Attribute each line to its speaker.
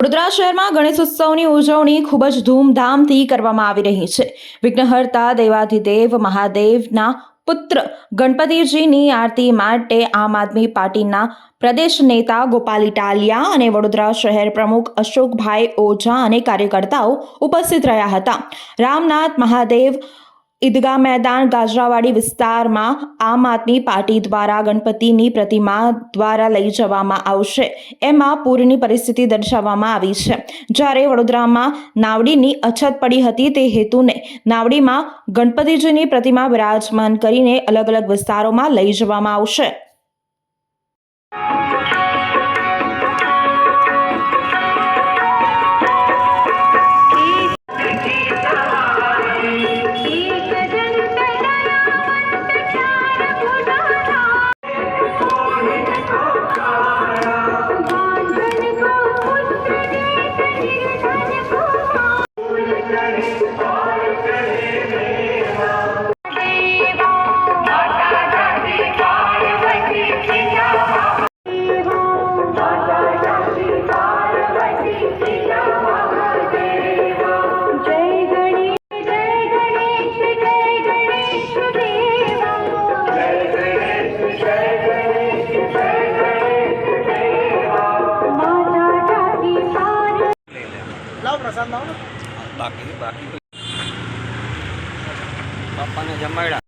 Speaker 1: વડોદરા શહેરમાં ગણેશ ઉત્સવની ઉજવણી ખૂબ જ ધૂમધામથી કરવામાં આવી રહી છે. વિઘ્નહર્તા દેવાધિદેવ મહાદેવના પુત્ર ગણપતિજીની આરતી માટે આમ આદમી પાર્ટીના પ્રદેશ નેતા ગોપાલ ઇટાલિયા અને વડોદરા શહેર પ્રમુખ અશોકભાઈ ઓઝા અને કાર્યકર્તાઓ ઉપસ્થિત રહ્યા હતા. રામનાથ મહાદેવ ઈદગા મેદાન ગાજરાવાડી વિસ્તારમાં આમ આદમી પાર્ટી દ્વારા ગણપતિની પ્રતિમા દ્વારા લઈ જવામાં આવશે. એમાં પૂરની પરિસ્થિતિ દર્શાવવામાં આવી છે. જ્યારે વડોદરામાં નાવડીની અછત પડી હતી તે હેતુને નાવડીમાં ગણપતિજીની પ્રતિમા વિરાજમાન કરીને અલગ અલગ વિસ્તારોમાં લઈ જવામાં આવશે.
Speaker 2: પ્રસાદ લાવો
Speaker 3: બાકી બાકી બાપાને જમાડ્યા.